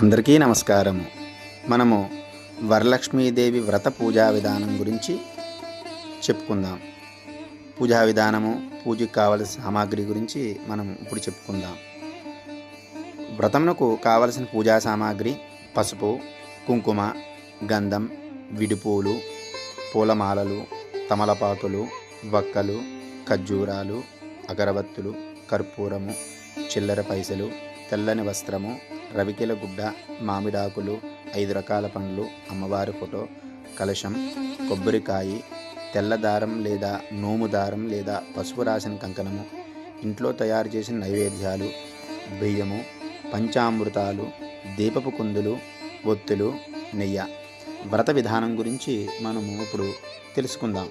అందరికీ నమస్కారము. మనము వరలక్ష్మీదేవి వ్రత పూజా విధానం గురించి చెప్పుకుందాం. పూజా విధానము పూజకు కావలసిన సామాగ్రి గురించి మనం ఇప్పుడు చెప్పుకుందాం. వ్రతమునకు కావలసిన పూజా సామాగ్రి పసుపు కుంకుమ గంధం విడిపూలు పూలమాలలు తమలపాకులు వక్కలు ఖర్జూరాలు అగరబత్తులు కర్పూరము చిల్లర పైసలు తెల్లని వస్త్రము రవికెల గుడ్డ మామిడాకులు ఐదు రకాల పండ్లు అమ్మవారి ఫోటో కలశం కొబ్బరికాయి తెల్ల దారం లేదా నోము దారం లేదా పసుపు రాసిన కంకణము ఇంట్లో తయారు చేసిన నైవేద్యాలు బియ్యము పంచామృతాలు దీపపు కుందులు ఒత్తులు నెయ్య. వ్రత విధానం గురించి మనము ఇప్పుడు తెలుసుకుందాం.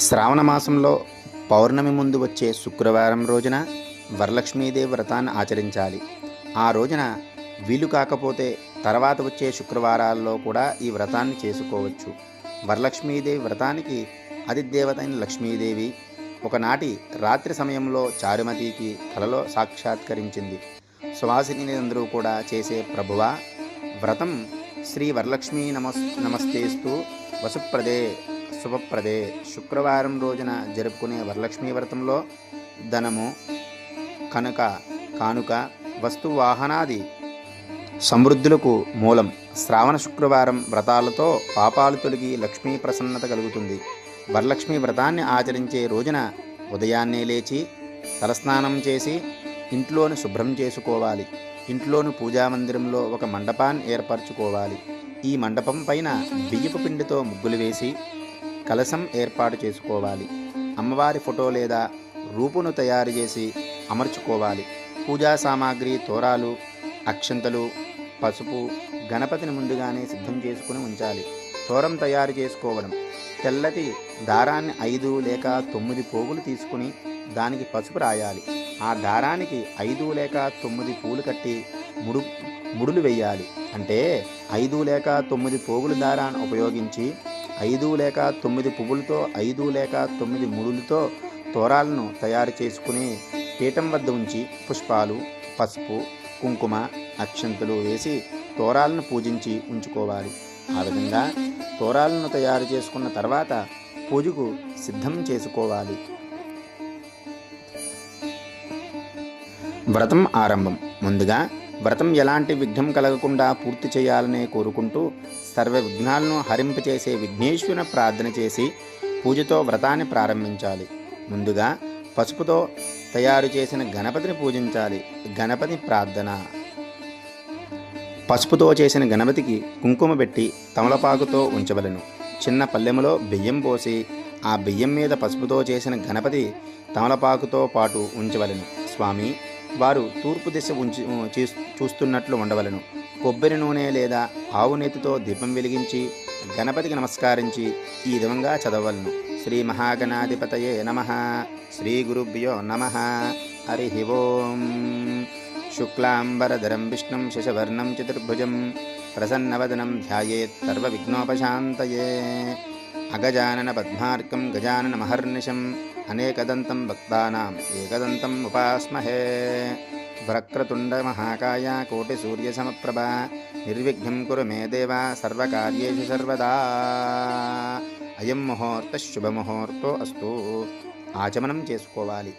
శ్రావణ మాసంలో పౌర్ణమి ముందు వచ్చే శుక్రవారం రోజున వరలక్ష్మీదేవి వ్రతాన్ని ఆచరించాలి. ఆ రోజున వీలు కాకపోతే తర్వాత వచ్చే శుక్రవారాల్లో కూడా ఈ వ్రతాన్ని చేసుకోవచ్చు. వరలక్ష్మీదేవి వ్రతానికి అతిదేవత అయిన లక్ష్మీదేవి ఒకనాటి రాత్రి సమయంలో చారుమతికి కలలో సాక్షాత్కరించింది. సువాసిని అందరూ కూడా చేసే ప్రభువ వ్రతం శ్రీ వరలక్ష్మీ నమస్ నమస్తేస్తూ వసుప్రదే శుభప్రదే. శుక్రవారం రోజున జరుపుకునే వరలక్ష్మీ వ్రతంలో ధనము కనుక కానుక వస్తు వాహనాది సమృద్ధులకు మూలం. శ్రావణ శుక్రవారం వ్రతాలతో పాపాలు తొలగి లక్ష్మీ ప్రసన్నత కలుగుతుంది. వరలక్ష్మి వ్రతాన్ని ఆచరించే రోజున ఉదయాన్నే లేచి తలస్నానం చేసి ఇంట్లోని శుభ్రం చేసుకోవాలి. ఇంట్లోని పూజా మందిరంలో ఒక మండపాన్ని ఏర్పరచుకోవాలి. ఈ మండపం పైన బియ్యపు పిండితో ముగ్గులు వేసి కలశం ఏర్పాటు చేసుకోవాలి. అమ్మవారి ఫోటో లేదా రూపును తయారు చేసి అమర్చుకోవాలి. పూజా సామాగ్రి తోరాలు అక్షంతలు పసుపు గణపతిని ముందుగానే సిద్ధం చేసుకుని ఉంచాలి. తోరం తయారు చేసుకోవడం. తెల్లటి దారాన్ని ఐదు లేక తొమ్మిది పోగులు తీసుకుని దానికి పసుపు రాయాలి. ఆ దారానికి ఐదు లేక తొమ్మిది పూలు కట్టి ముడు ముడులు వేయాలి. అంటే ఐదు లేక తొమ్మిది పోగుల దారాన్ని ఉపయోగించి ఐదు లేక తొమ్మిది పువ్వులతో ఐదు లేక తొమ్మిది ముడులతో తోరాలను తయారు చేసుకుని పీఠం వద్ద ఉంచి పుష్పాలు పసుపు కుంకుమ అక్షంతులు వేసి తోరాలను పూజించి ఉంచుకోవాలి. ఆ విధంగా తోరాలను తయారు చేసుకున్న తర్వాత పూజకు సిద్ధం చేసుకోవాలి. వ్రతం ఆరంభం. ముందుగా వ్రతం ఎలాంటి విఘ్నం కలగకుండా పూర్తి చేయాలనే కోరుకుంటూ సర్వ విఘ్నాలను హరింపచేసే విఘ్నేశ్వరుని ప్రార్థన చేసి పూజతో వ్రతాన్ని ప్రారంభించాలి. ముందుగా పసుపుతో తయారు చేసిన గణపతిని పూజించాలి. గణపతి ప్రార్థన. పసుపుతో చేసిన గణపతికి కుంకుమ పెట్టి తమలపాకుతో ఉంచవలను. చిన్న పల్లెములో బియ్యం పోసి ఆ బియ్యం మీద పసుపుతో చేసిన గణపతి తమలపాకుతో పాటు ఉంచవలను. స్వామి వారు తూర్పు దిశ ఉంచి చూస్తున్నట్లు ఉండవలను. కొబ్బరి నూనె లేదా ఆవు నెత్తితో దీపం వెలిగించి గణపతికి నమస్కరించి ఈ విధంగా చదవలను శ్రీ మహాగణాధిపతయే నమ. శ్రీ గురుభ్యో నమ. హరి ఓం. శుక్లాంబరధరం విష్ణుం శశవర్ణం చతుర్భుజం. ప్రసన్నవదనం ధ్యాయేత్ సర్వవిఘ్నోపశాంతయే. అగజానన పద్మార్కం గజానన మహర్నిశం. అనేకదంతం భక్తానాం ఏకదంతం ఉపాస్మహే. వక్రతుండ మహాకాయ కోటి సూర్య సమప్రభ. నిర్విఘ్నం కురు మే దేవ సర్వకార్యేషు సర్వదా. అయం ముహూర్త శుభముహూర్తో అస్తు. ఆచమనం చేసుకోవాలి.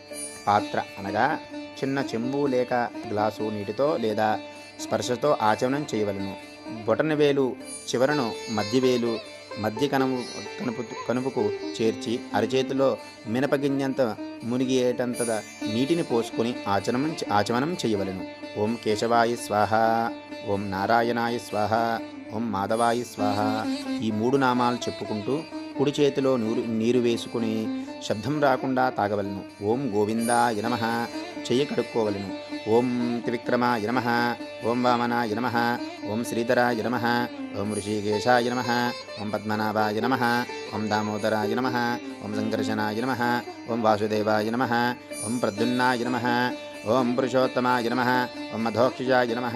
పాత్ర అనగా చిన్న చెంబు లేక గ్లాసు నీటితో లేదా స్పర్శతో ఆచమనం చేయవలను. బొటన వేలు చివరను మధ్యవేలు మధ్య కనుపు కనుపు కనుపుకు చేర్చి అరచేతిలో మినపగింజంత మునిగేటంత నీటిని పోసుకొని ఆచమనం ఆచమనం చేయవలను. ఓం కేశవాయ స్వాహ ఓం నారాయణాయ స్వాహ ఓం మాధవాయ స్వాహ ఈ మూడు నామాలు చెప్పుకుంటూ కుడి చేతిలో నూరు నీరు వేసుకుని శబ్దం రాకుండా తాగవలను ఓం గోవిందాయ నమ చెయ్యి కడుక్కోవలను ఓం త్రివిక్రమ నమ ఓం వామన నమ ఓం శ్రీధర నమ ఓం ఋషికేశాయ నమ ఓం పద్మనాభాయ నమ ఓం దామోదరాయ నమ ఓం సంకర్షణాయ నమ ఓం వాసుదేవాయ నమ ఓం ప్రద్యున్నాయ నమ ఓం పురుషోత్తమాయ నమ ఓం మధోక్షజాయ నమ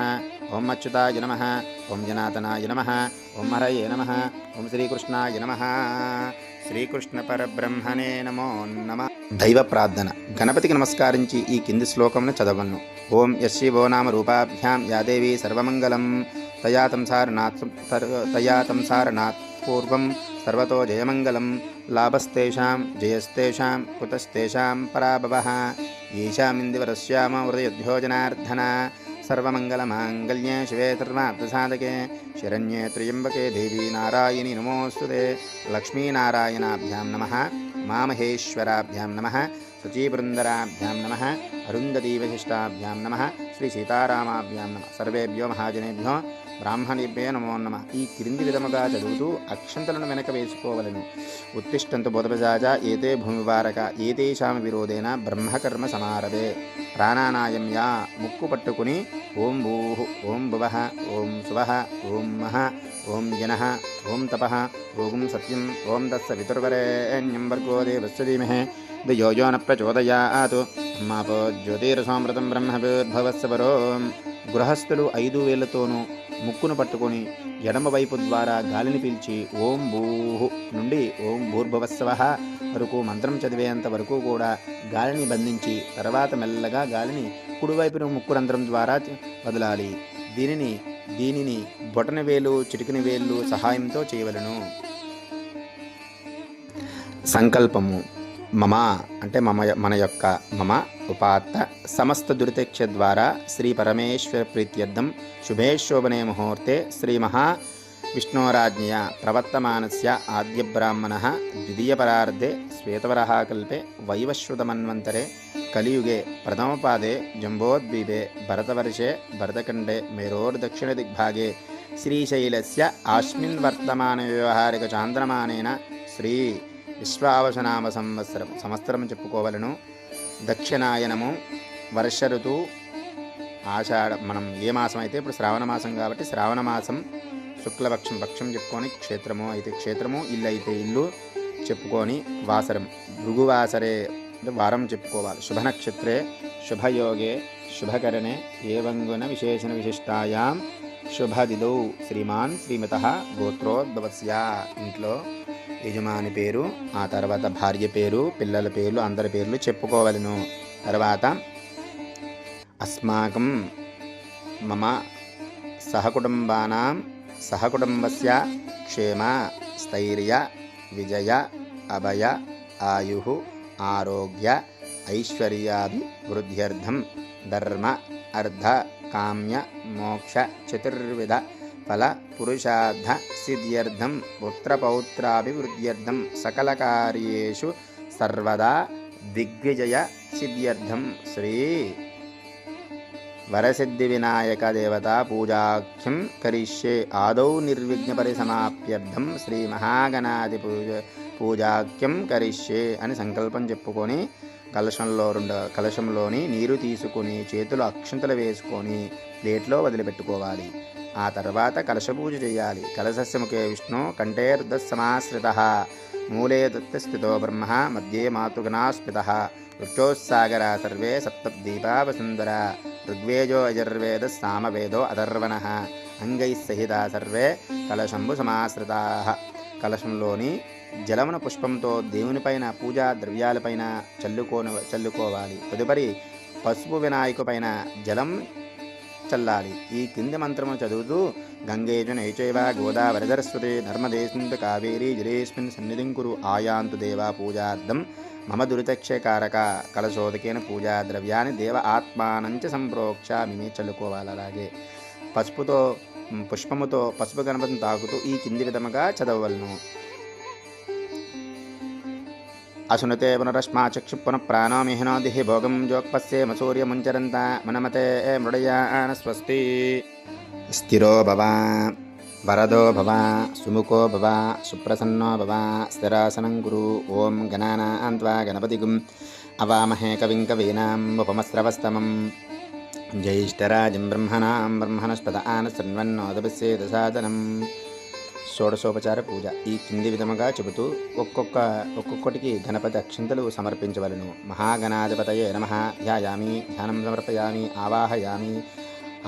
ఓం అచ్యుతాయ నమ. ఓం జనాతనాయ నమ. ఓం హరయే నమ. ఓం శ్రీకృష్ణాయ నమ. శ్రీకృష్ణ పరబ్రహ్మణే నమో నమ. దైవ ప్రార్థన. గణపతికి నమస్కరించి ఈ కింది శ్లోకంను చదవను ఓం యశివో నామ రూపాభ్యాం యాదేవి సర్వమంగళం. తయా తంసారనాథ్ తయా తంసారనాథ్ పూర్వం సర్వతో జయమంగళం. లాభస్తేషాం జయస్తేషాం కుతస్తేషాం పరాభవ. ఈశామిందివరశ్యామ హృదయధ్యోజనార్ధన సర్వమంగళమాంగళ్యే శివే సర్వార్థసాధకే शरण्ये త్ర్యంబకే దేవీ నారాయణి నమోస్తుతే లక్ష్మీనారాయణాభ్యాం నమ మామహేశ్వరాభ్యాం నమ नमः నమ नमः నమ శ్రీ సీతారామాభ్యాం నమ సర్వేభ్యో మహాజనేభ్యో బ్రాహ్మణేభ్యో నమో నమ ఈ క్రింది విధముగా చదువుతూ అక్షంతలను వెనక వేసుకోవలను. ఉత్తిష్టంతు బుధపజాజ ఏతే భూమివారక ఏతేషామ విరోధేన బ్రహ్మకర్మ సమారభే. ప్రాణానాయమ్య ముక్కు పట్టుకుని ఓం భూ ఓం భువ ఓం శువ ఓం మహ ఓం జన ఓం తప ఓం సత్యం ఓం తస్స పితుర్వరేణ్యం వర్గో దేవస్య ధీమహే దియో యో న ప్రచోదయాత్ అమ్మాపో జ్యోతిరసోమృతం బ్రహ్మభూద్భవస్య పరో గృహస్థులు ఐదు వేలతోనూ ముక్కును పట్టుకొని ఎడమవైపు ద్వారా గాలిని పీల్చి ఓం భూ నుండి ఓం భూర్భవస్వ వరకు మంత్రం చదివేంత వరకు కూడా గాలిని బంధించి తర్వాత మెల్లగా గాలిని కుడివైపున ముక్కు రంధ్రం ద్వారా వదలాలి. దీనిని దీనిని బొటన వేలు చిటికిన వేళ్ళు సహాయంతో చేయవలను. సంకల్పము. మమ అంటే మమ మన యొక్క మమ ఉపాత్త సమస్త దురితక్ష ద్వారా శ్రీ పరమేశ్వర ప్రీత్యర్థం శుభేశోభనే ముహూర్తే శ్రీ మహా విష్ణోరాజ్ఞయ ప్రవర్తమానస్య ఆద్యబ్రాహ్మణ ద్వితీయపరార్ధే శ్వేతవరహాకల్పే వైవశ్రుతమన్వంతరే కలియుగే ప్రథమపాదే జంబోద్వీపే భరతవర్షే భరతఖండే మేరోర్దక్షిణదిగ్భాగే శ్రీశైలస్య ఆస్మిన్ వర్తమాన వ్యవహారిక చాంద్రమానేన శ్రీ విశ్వావసనామ సంవత్సరం సంవత్సరం చెప్పుకోవలను. దక్షిణాయనము వర్ష ఋతువు ఆషాఢ మనం ఏ మాసం అయితే ఇప్పుడు శ్రావణ మాసం కాబట్టి శ్రావణ మాసం శుక్లపక్షం పక్షం చెప్పుకొని క్షేత్రము అయితే క్షేత్రము ఇల్లు అయితే ఇల్లు చెప్పుకొని వాసరం. భృగువాసరే అంటే వారం చెప్పుకోవాలి. శుభ నక్షత్రే శుభయోగే శుభకరణే ఏవంగున విశేషణ విశిష్టాయాం శుభదిదౌ. శ్రీమాన్ శ్రీమత గోత్రోద్భవస్య. ఇంట్లో యజమాని పేరు ఆ తర్వాత భార్య పేరు పిల్లల పేర్లు అందరి పేర్లు చెప్పుకోవలను. తర్వాత అస్మాకం మమ సహకుటుంబానాం సహకుటుంబస్య క్షేమ స్థైర్య విజయ అభయ ఆయు ఆరోగ్య ఐశ్వర్యాభివృద్ధ్యర్థం ధర్మ అర్థ కామ్య మోక్ష చతుర్విధ ఫల పురుషార్థ సిద్ధ్యర్థం పుత్రపౌత్రాభివృద్ధ్యర్థం సకలకార్యేషు సర్వదా దిగ్విజయ సిద్ధ్యర్థం. శ్రీ వరసిద్ధి వినాయక దేవత పూజాఖ్యం కరిష్యే. ఆదౌ నిర్విఘ్న పరిసమాప్యర్థం శ్రీ మహాగణాది పూజ పూజాఖ్యం కరిష్యే అని సంకల్పం చెప్పుకొని కలశంలో రెండు కలశంలోని నీరు తీసుకొని చేతులు అక్షంతలు వేసుకొని ప్లేట్లో వదిలిపెట్టుకోవాలి. ఆ తర్వాత కలశపూజ చేయాలి. కలశస్యముఖే విష్ణు కంఠేర్ధ రుద్రసమాశ్రిత మూలే దత్తస్థితో బ్రహ్మ మధ్యే మాతృగణాస్మిత వృక్షోత్సాగర సర్వే సప్తీపా వసుందర ఋగ్వేజో అజర్వేద సామవేదో అధర్వణ. అంగైస్సహిత సహిత సర్వే కలశంబు సమాశ్రితా. కలశంలోని జలమున పుష్పంతో దేవునిపైన పూజా ద్రవ్యాలపైన చల్లుకోను చల్లుకోవాలి. తదుపరి పసుపు వినాయకుపైన జలం చల్లాలి. ఈ కింది మంత్రము చదువుతూ గంగేజు నైచైవ గోదావరి సరస్వతి నర్మదేశంతు కావేరీ జలేస్మిన్ సన్నిధిం కురు ఆయాంతు దేవా పూజార్థం మమ దురితక్షకారక కలశోదకేన పూజా ద్రవ్యాన్ని దేవ ఆత్మానంచ సంప్రోక్షామి చల్లుకోవాలి అలాగే. పసుపుతో పుష్పముతో పసుపు గణపతిని తాకుతూ ఈ కింది విధముగా చదవలను అసునతే పునరశ్మా చక్షు పునః మిహినోదిహి భోగం జోక్పస్యేమ సూర్యముంచరంత మనమతే మృడయాన స్వస్తి స్థిరో భవ వరదో భవ సుముఖో భవ సుప్రసన్నో భవ స్థిరాసనం గురు ఓం గణానాన్వా గణపతిగుం అవామహే కవిం కవీనాం ఉపమస్రవస్తమం జ్యేష్ఠరాజం బ్రహ్మణాం బ్రహ్మణస్పద ఆన శృణ్వన్నోదభిసేద సాధనం షోడశోపచార పూజ. ఈ కింది విధముగా చెబుతూ ఒక్కొక్క ఒక్కొక్కటికి గణపతి అక్షంతలు సమర్పించవలను. మహాగణాధిపతయే నమ. ధ్యాయామి ధ్యానం సమర్పయామి ఆవాహయామి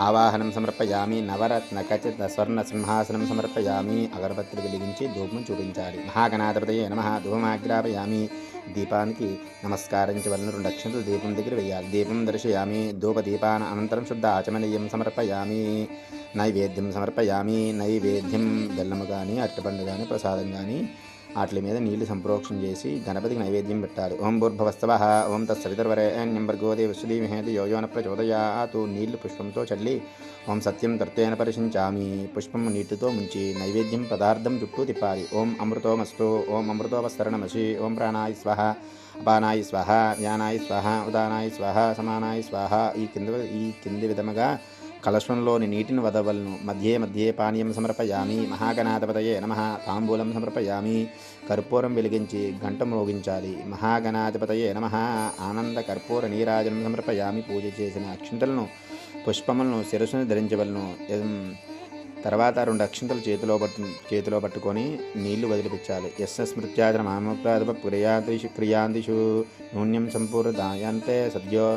ఆవాహనం సమర్పయామి నవరత్న ఖచ్చిత స్వర్ణ సింహాసనం సమర్పయామి అగరబత్తులు వెలిగించి ధూపం చూపించాలి. మహాగణాధిపతయే నమ ధూపమాగ్రాపయామి దీపానికి నమస్కారం నమస్కరించవలను రెండు అక్షంతలు దీపం దగ్గర వేయాలి. దీపం దర్శయామి ధూపదీపాన అనంతరం శుద్ధ ఆచమనీయం సమర్పయామి. నైవేద్యం సమర్పయామి నైవేద్యం బెల్లము కానీ అరటిపండు కానీ ప్రసాదం కానీ వాటి మీద నీళ్ళు సంప్రోక్షణ చేసి గణపతికి నైవేద్యం పెట్టాలి ఓం భూర్భవస్తవ ఓం తత్సవితర్వరేణ్యం భర్గోదే విశ్వదీమహేతి యోయోన ప్రచోదయాతు నీళ్ళు పుష్పంతో చల్లి ఓం సత్యం తర్తేన పరిశించామి. పుష్పం నీటితో ముంచి నైవేద్యం పదార్థం చుట్టూ తిప్పాలి. ఓం అమృతోమస్తు ఓం అమృతోపస్తరణమసి ఓం ప్రాణాయ స్వహ అపానాయ స్వహ జ్ఞానాయ స్వహ ఉదానాయ స్వహ సమానాయ స్వహ ఈ కింద ఈ కింది విధముగా కలశంలోని నీటిని వదవలను. మధ్యే మధ్యే పానీయం సమర్పయామి. మహాగణాధిపతయే నమ. తాంబూలం సమర్పయామి. కర్పూరం వెలిగించి గంట మ్రోగించాలి మహాగణాధిపతయే నమ. ఆనంద కర్పూర నీరాజనం సమర్పయామి. పూజ చేసిన అక్షింతలను పుష్పములను శిరస్సును ధరించవలను. తర్వాత రెండు అక్షింతలు చేతిలో పట్టు చేతిలో పట్టుకొని నీళ్ళు వదిలిపించాలి ఎస్ స్మృత్యాదన మామప్రాధప క్రియాంతిషు క్రియాంతిషు నూన్యం సంపూర్ణదాయంతే సద్యో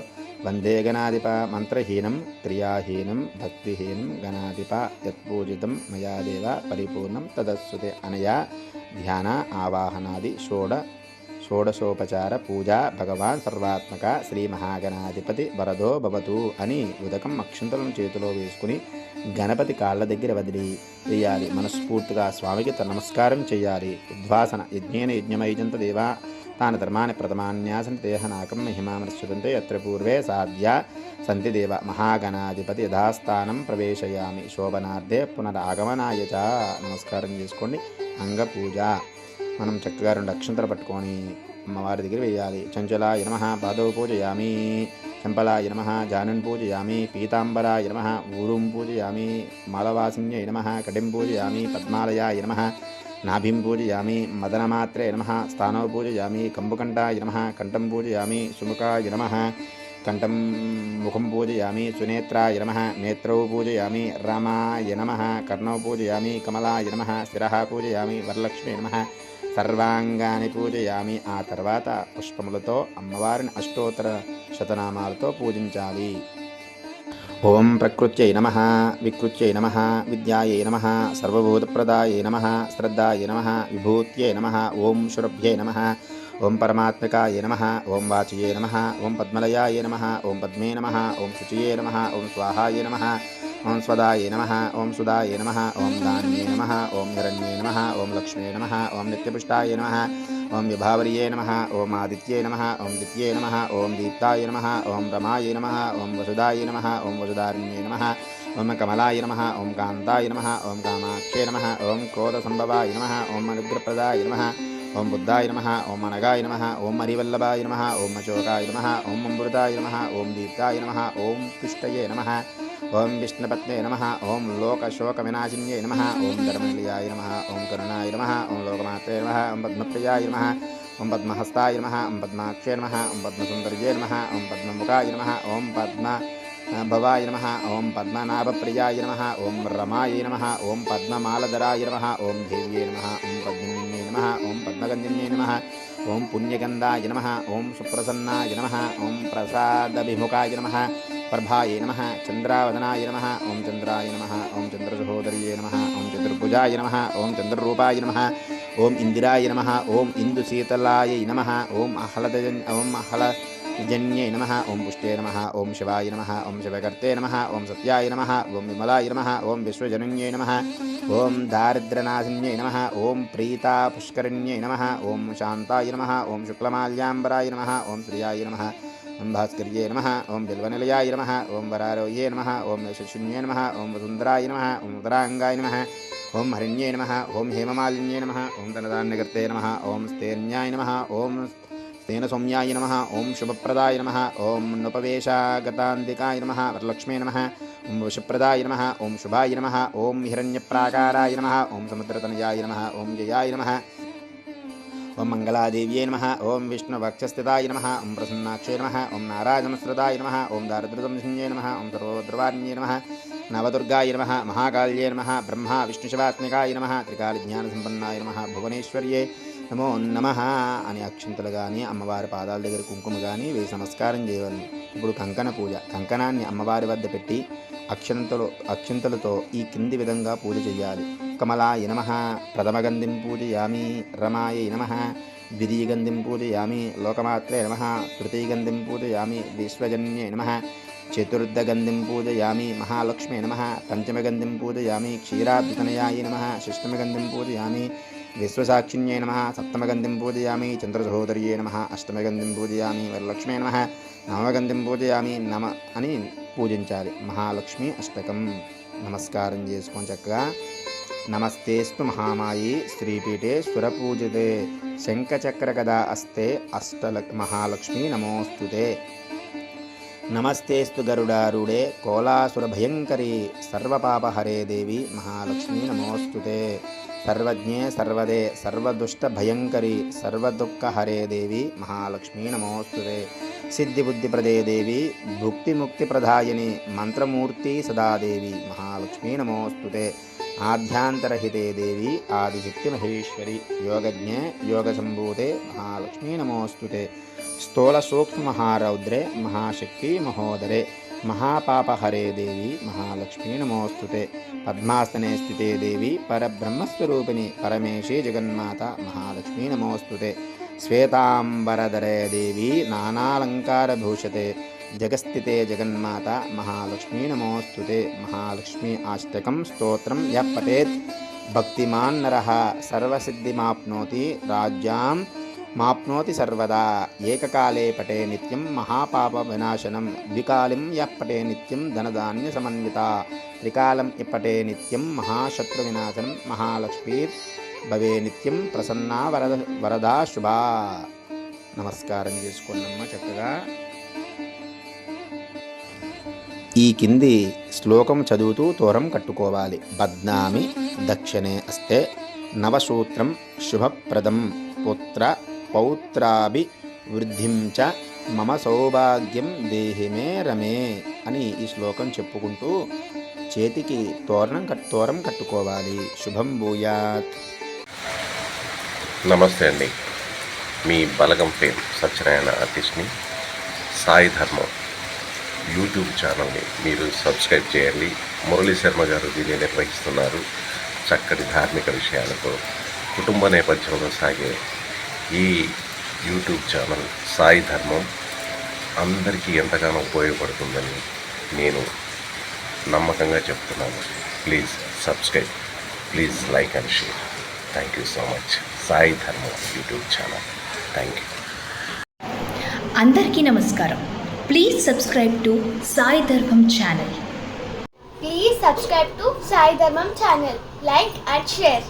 వందే గణాధిప మంత్రహీనం క్రియాహీనం భక్తిహీనం గణాధిప యత్పూజితం మయాదేవ పరిపూర్ణం తదస్సుతే అనయా ధ్యాన ఆవాహనాది షోడ షోడశోపచార పూజ భగవాన్ సర్వాత్మక శ్రీ మహాగణాధిపతి వరదో భవతు అని ఉదకం అక్షంతలను చేతిలో వేసుకుని గణపతి కాళ్ళ దగ్గర వదిలి వేయాలి. మనస్ఫూర్తిగా స్వామికి నమస్కారం చేయాలి. ఉద్వాసన. యజ్ఞేన యజ్ఞమైజంత దేవా. తాను ధర్మాన్ని ప్రథమాన్యాసన దేహనాకం మహిమామనుష్యతంతే అత్ర పూర్వే సాధ్య. సంతి దేవ మహాగణాధిపతి యథాస్థానం ప్రవేశయామి. శోభనార్థే పునరాగమనాయ చ. నమస్కారం చేసుకోండి. అంగపూజ మనం చక్కగా రెండు అక్షంతలు పట్టుకొని అమ్మవారి దగ్గర వేయాలి. చంచలాయ నమ. పాదవు పూజయామి. చంపలాయ నమ జానన్ పూజయామి పీతాంబరాయ నమ ఊరుం పూజయామి మాలవాసిన్యై నమ కటిం పూజయామి పద్మాలయాయ నమ నాభిం పూజయామి మదనమాత్రే నమ స్థానవ పూజయామి కంబుకంఠాయ నమ కంఠం పూజయామి సుముఖాయ నమ కంఠం ముఖం పూజయామి సునేత్రాయ నమ నేత్రౌ పూజయామి రామాయ నమ కర్ణౌ పూజయామి కమలాయ నమ శిర పూజయామి వరలక్ష్మీ నమ సర్వాంగాన్ని పూజయామి. ఆ తర్వాత పుష్పములతో అమ్మవారిని అష్టోత్తర శతనామాలతో పూజించాలి. ఓం ప్రకృత్యై నమ వికృత్యై నమ విద్యాయై నమ సర్వభూతప్రదాయై నమ శ్రద్ధాయ నమ విభూత్యై నమ ఓం శురభ్యై నమ ఓం పరమాత్మకాయ నమ ఓం వాచయే నమ ఓం పద్మలయాయ నమ ఓం పద్మే నమ ఓం శుచయే నమ ఓం స్వాహాయ నమ ఓం స్వదాయ నమ ఓం సుదాయ నమ ఓం దాన్యే నమ ఓం హిరణ్యే నమ ఓం లక్ష్మీ నమ ఓం నిత్యపుష్టాయ నమ ఓం విభావర్యే నమ ఓం ఆదిత్యే నమ ఓం దిత్యే నమ ఓం దీప్తాయ నమ ఓం రమాయ నమ ఓం వసుదాయ నమ ఓం వసుదారణ్యే నమ ఓం కమలాయ నమ ఓం కాంతాయ నమ ఓం కామాక్షే నమ ఓం క్రోధసంభవాయ నమ ఓం అనుగ్రహప్రదాయ నమ ఓం బుద్ధాయ నమ ఓం అనగాయ నమ ఓం హరివల్లభాయ నమ ఓం అశోకాయ నమ ఓం అమృతాయ నమ ఓం దీప్తాయ నమ ఓం పుష్టయే నమ ఓం విష్ణుపత్నే నమ ఓం లోకశోకవినాశిన్యే నమ ఓం ధర్మలియాయ నమ ఓం కరుణాయ నమ ఓం లోకమాత్రే నమ ఓం పద్మప్రియాయ నమ ఓం పద్మహస్తాయ నమ ఓం పద్మాక్షే నమ ఓం పద్మసుందర్యే నమ ఓం పద్మముఖాయ నమ ఓం పద్మ భవాయ నమ ఓం పద్మనాభప్రియాయ నమ ఓం రమాయ నమ ఓం పద్మమాలధరాయ నమ ఓం దేవ్యే నమ ఓం పద్మిన్యే నమ ఓం పద్మగంధిన్యే నమ ఓం పుణ్యగంధాయ నమ ఓం సుప్రసన్నాయ నమ ఓం ప్రసాదభిముఖాయ నమ ప్రభాయ నమ చంద్రావదనాయ నమ ఓం చంద్రాయ నమ ఓం చంద్రసహోదర్యే నమ ఓం చతుర్భుజాయ నమ ఓం చంద్రరూపాయ నమ ఓం ఇందిరాయ నమ ఓం ఇందుశీతలాయ నమ ఓం ఆహ్లద ఓం ఆహ్ల జన్యై నమ ఓం పుష్టే నమ ఓం శివాయ నమ ఓం శివకర్తే నమ ఓం సత్యాయ నమ ఓం విమలాయ నమ ఓం విశ్వజనన్యై నమ ఓం దారిద్రనాశిన్యై నమ ఓం ప్రీతా పుష్కరిణ్యై నమ ఓం శాంతాయ నమ ఓం శుక్లమాల్యాంబరాయ నమ ఓం శ్రియాయ నమ ఓం భాస్కర్యే నమ ఓం బిల్వనిలయాయ నమ ఓం వరారోయే నమ ఓం యశస్విన్యే నమ ఓం వసుంధరాయ నమ ఓం ఉదరాంగాయ నమ ఓం హరిణ్యే నమ ఓం హేమమాలిన్యే నమ ఓం ధనధాన్యకర్తే నమ ఓం స్తేన్యాయ నమ ఓం స్తేన సౌమ్యాయ నమ ఓం శుభప్రదాయ నమ ఓం నుపవేశాగతాంతికాయ నమ వరలక్ష్మీ నమ ఓం వశప్రదాయ నమ ఓం శుభాయ నమ ఓం హిరణ్యప్రాకారాయ నమ ఓం సముద్రతనయాయ నమ ఓం జయాయ నమ ఓం మంగళాదేవ్యై నమ ఓం విష్ణువక్షస్థితాయ నమ ఓం ప్రసన్నాక్షే నమ ఓం నారాయణమస్రదాయ నమ ఓం దారిద్రదంశన్యే నమ ఓం సర్వోద్రవార్ణ్యే నమ నవదుర్గాయ నమ మహాకాళ్యే నమ బ్రహ్మ విష్ణుశివాత్మికాయ నమ త్రికాళజ్ఞానసంపన్నాయ నమ భువనేశ్వర్యే నమో నమ అని అక్షంతలు కానీ అమ్మవారి పాదాల దగ్గర కుంకుమ కానీ వేసి నమస్కారం చేయవలను. ఇప్పుడు కంకణ పూజ. కంకణాన్ని అమ్మవారి వద్ద పెట్టి అక్షంతలు అక్షంతలతో ఈ కింది విధంగా పూజ చేయాలి కమలాయ నమ ప్రథమగంధిం పూజయామి రమాయ నమ ద్వితీయగంధిం పూజయామి లోకమాత్రే నమ తృతీయగంధిం పూజయామి విశ్వజన్యే నమ చతుర్థగంధిం పూజయామి మహాలక్ష్మి నమ పంచమగంధిం పూజయామి క్షీరాభితనయాయ నమ షష్టమగంధిం పూజయామి విశ్వసాక్షిణ్యే నమ. సప్తమగంధిం పూజయామి. చంద్రసహోదర్యే నమ. అష్టమగంధిం పూజయామి. వరలక్ష్మే నమ. నవమగంధిం పూజయామి నమ అని పూజించాలి. మహాలక్ష్మి అష్టకం. నమస్కారం చేసుకొని చక్కగా నమస్తేస్తు మహామాయి శ్రీపీఠే సురపూజితే శంఖచక్ర కదా అస్తే అష్టల మహాలక్ష్మి నమోస్తుతే. నమస్తేస్తు గరుడారుడే కోలాసుర భయంకరి సర్వపాపహరే దేవి మహాలక్ష్మి నమోస్తుతే. సర్వజ్ఞే సర్వదే సర్వదుష్ట భయంకరి సర్వదుఃఖహరే దేవి మహాలక్ష్మీ నమోస్తుతే సిద్ధిబుద్ధిప్రదే దేవి భుక్తిముక్తిప్రదాయిని మంత్రమూర్తి సదాదేవి మహాలక్ష్మీ నమోస్తుతే ఆధ్యాంతరహితే దేవి ఆదిశక్తి మహేశ్వరి యోగజ్ఞే యోగసంభూతే మహాలక్ష్మీ నమోస్తుతే స్థూల సూక్ష్మహారౌద్రే మహాశక్తి మహోదరే. మహాపాపహరే దేవి మహాలక్ష్మీ నమోస్తుతే. పద్మాసనే స్థితే దేవి పరబ్రహ్మస్వరూపిణి పరమేశీ జగన్మాత మహాలక్ష్మీ నమోస్తుతే. శ్వేతాంబరధరే దేవి నానాలంకారభూషతే. జగస్థితే జగన్మాత మహాలక్ష్మీ నమోస్తుతే. మహాలక్ష్మీ ఆష్టకం స్తోత్రం యపతేత్ పఠేత్ భక్తిమాన్ నరః సర్వసిద్ధిమాప్నోతి. రాజ్యాం మాప్నోతి సర్వదా. ఏకకాలే పటే నిత్యం మహాపాప వినాశనం ద్వికాలిం యః పటే నిత్యం ధనధాన్య సమన్విత త్రికాలం ఇప్పటే నిత్యం మహాశత్రు వినాశనం మహాలక్ష్మీ భవే నిత్యం ప్రసన్నా వరద వరదా శుభా. నమస్కారం చేసుకోండమ్మ చక్కగా. ఈ కింది శ్లోకం చదువుతూ తోరం కట్టుకోవాలి. బద్నామి దక్షిణే అస్తే నవసూత్రం శుభప్రదం. పుత్ర పౌత్రాభి వృద్ధిం చ మమ సౌభాగ్యం దేహిమే రమే అని ఈ శ్లోకం చెప్పుకుంటూ చేతికి తోరణం కట్ తోరం కట్టుకోవాలి. శుభం భూయాత్. నమస్తే అండి. మీ బలగం ఫేమ్ సత్యనారాయణ ఆర్టిస్ట్ని సాయి ధర్మం యూట్యూబ్ ఛానల్ని మీరు సబ్స్క్రైబ్ చేయండి. మురళీ శర్మ గారు దీన్ని నిర్వహిస్తున్నారు. చక్కటి ధార్మిక విషయాలతో కుటుంబ నేపథ్యంలో సాగే ఈ యూట్యూబ్ ఛానల్ సాయి ధర్మం అందరికీ ఎంతగానో ఉపయోగపడుతుందని నేను నమ్మకంగా చెప్తున్నాను. Please subscribe please like and share. Thank you so much. Sai Dharmam YouTube channel. Thank you. అందరికీ నమస్కారం. Please subscribe to Sai Dharmam channel. Please subscribe to Sai Dharmam channel, like and share.